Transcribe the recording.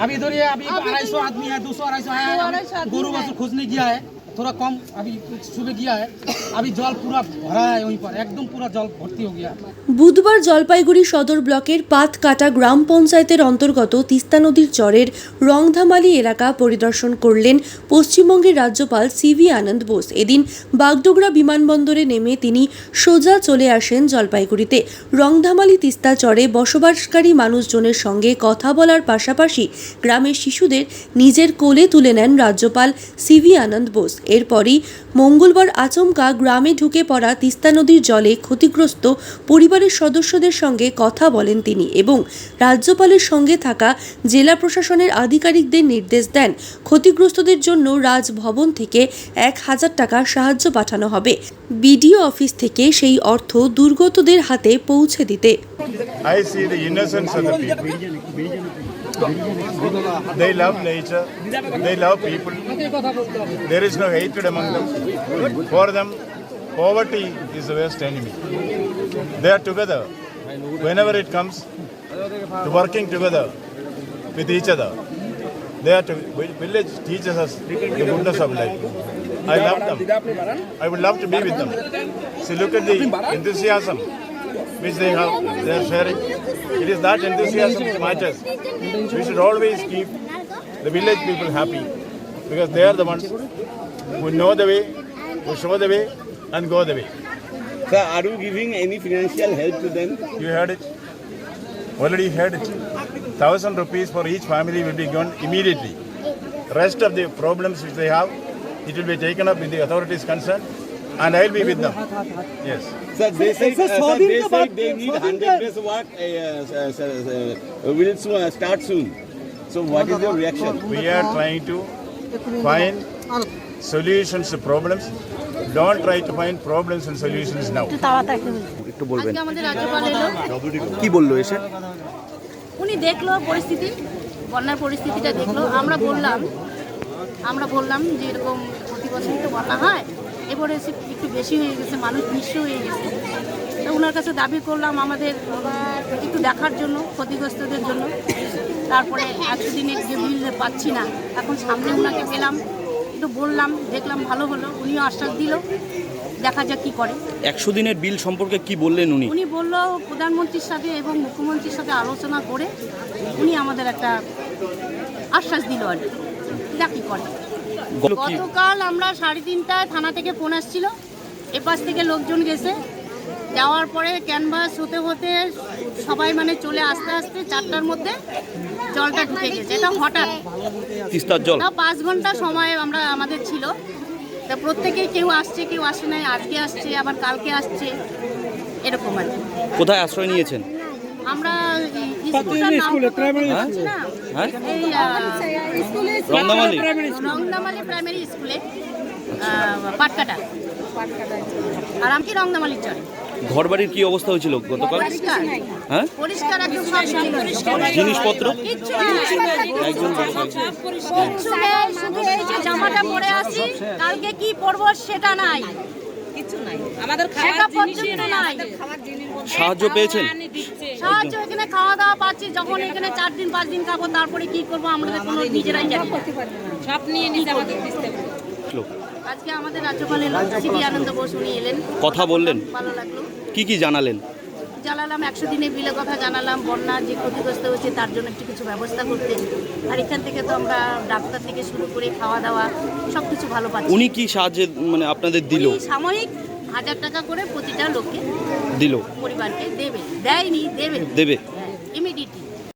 अभी इधर ये अभी अढ़ाई सौ आदमी है दो सौ अढ़ाई सौ है गुरु गोरू खुश खोजने गया है। थोड़ा कम अभी सुबह गया है अभी जल पूरा भरा है वहीं पर एकदम पूरा जल भर्ती हो गया বুধবার জলপাইগুড়ি সদর ব্লকের পাতকাটা গ্রাম পঞ্চায়েতের অন্তর্গত তিস্তা নদীর চরের রংধামালি এলাকা পরিদর্শন করলেন পশ্চিমবঙ্গের রাজ্যপাল সিভি আনন্দ বোস এদিন বাগডোগরা বিমানবন্দরে নেমে তিনি সোজা চলে আসেন জলপাইগুড়িতে রংধামালি তিস্তা চরে বসবাসকারী মানুষজনের সঙ্গে কথা বলার পাশাপাশি গ্রামের শিশুদের নিজের কোলে তুলে নেন রাজ্যপাল সিভি আনন্দ বোস এরপরই মঙ্গলবার আচমকা গ্রামে ঢুকে পড়া তিস্তা নদীর জলে ক্ষতিগ্রস্ত পরিবারের সদস্যদের সঙ্গে কথা বলেন তিনি এবং রাজ্যপালের সঙ্গে থাকা জেলা প্রশাসনের আধিকারিকদের নির্দেশ দেন। ক্ষতিগ্রস্তদের জন্য রাজভবন থেকে এক হাজার টাকা সাহায্য পাঠানো হবে। বিডিও অফিস থেকে সেই অর্থ দুর্গতদের হাতে পৌঁছে দিতে। I see the innocence of the people. They love nature, they love people. There is no hatred among them. For them, poverty is the worst enemy. They are together. Whenever it comes to working together with each other, they are to, village teaches us the goodness of life. I love them. I would love to be with them. See, look at the enthusiasm which they have, they are sharing. It is that enthusiasm that matters. We should always keep the village people happy because they are the ones who know the way, who show the way, and go the way. Sir, are you giving any financial help to them? You heard it? Already heard it. Thousand rupees for each family will be given immediately. Rest of the problems which they have, it will be taken up with the authorities concerned, and I will be with them. Yes. Sir, they said, uh, sir, they said they need 100 days work uh, uh, uh, will soon, uh, start soon. So what is your reaction? We are trying to find solutions to problems. Don't try to find problems and solutions now. একটু বলবেন কি বলল এসে উনি দেখল পরিস্থিতি বন্যার পরিস্থিতিটা দেখল আমরা বললাম আমরা বললাম যে এরকম প্রতি বছরই তো বন্যা হয় এবারে এসে একটু বেশি হয়ে গেছে মানুষ নিঃস্ব হয়ে গেছে। তো ওনার কাছে দাবি করলাম আমাদের একটু দেখার জন্য ক্ষতিগ্রস্তদের জন্য। তারপরে একশো দিনের যে বিল পাচ্ছি না এখন সামনে ওনাকে পেলাম একটু বললাম দেখলাম ভালো হলো উনিও আশ্বাস দিল। দেখা যাক কী করে। একশো দিনের বিল সম্পর্কে কি বললেন উনি? উনি বলল প্রধানমন্ত্রীর সাথে এবং মুখ্যমন্ত্রীর সাথে আলোচনা করে উনি আমাদের একটা আশ্বাস দিল আর কি। যা কি করে গতকাল আমরা সাড়ে তিনটায় থানা থেকে ফোন আসছিল। এপাশ থেকে লোকজন গেছে। যাওয়ার পরে ক্যানভাস হতে হতে সবাই মানে চলে আসতে আসতে চারটার মধ্যে জলটা ঢুকে গেছে। এটা হঠাৎ। তিস্তার জল? পাঁচ ঘণ্টা সময় আমরা আমাদের ছিল। তা প্রত্যেকেই কেউ আসছে কেউ আসে নাই। আজকে আসছে আবার কালকে আসছে। এরকম আর কি। কোথায় আশ্রয় নিয়েছেন? আমরা না। রংদামালি রংদামালি প্রাইমারি স্কুলে পাটকাটা। আর আমি কি রংদামালির চরে ঘর বাড়ির কি অবস্থা হয়েছিল গতকাল? পরিষ্কার হ্যাঁ? পরিষ্কার একদম সব জিনিসপত্র? জামাটা পরে আসি কালকে কি পরবো সেটা নাই। কিছু নাই। আমাদের নেই, আমাদের জিনিস সাহায্য পেয়েছেন? সাহায্য এখানে খাওয়া দাওয়া পাচ্ছি যখন এখানে চার দিন পাঁচ দিন খাব তারপরে কি করব আমরা কোনো নিজেরাই জানি সব নিয়ে নিজে আমাদের দিতে আজকে আমাদের রাজ্যপাল এলেন আনন্দ বোস উনি এলেন। কথা বললেন। ভালো লাগল। কি কি জানালেন? জানালাম একশো দিনের বিলের কথা জানালাম বন্যা যে ক্ষতিগ্রস্ত হয়েছে তার জন্য একটু কিছু ব্যবস্থা করতে। আর এখান থেকে তো আমরা ডাক্তার থেকে শুরু করে খাওয়া দাওয়া সব কিছু ভালো পাচ্ছি। উনি কি সাহায্যে মানে আপনাদের দিল? সাময়িক হাজার টাকা করে প্রতিটা লোককে দিল। পরিবারকে দেবে দেয়নি দেবে। দেবে। ইমিডিয়েটলি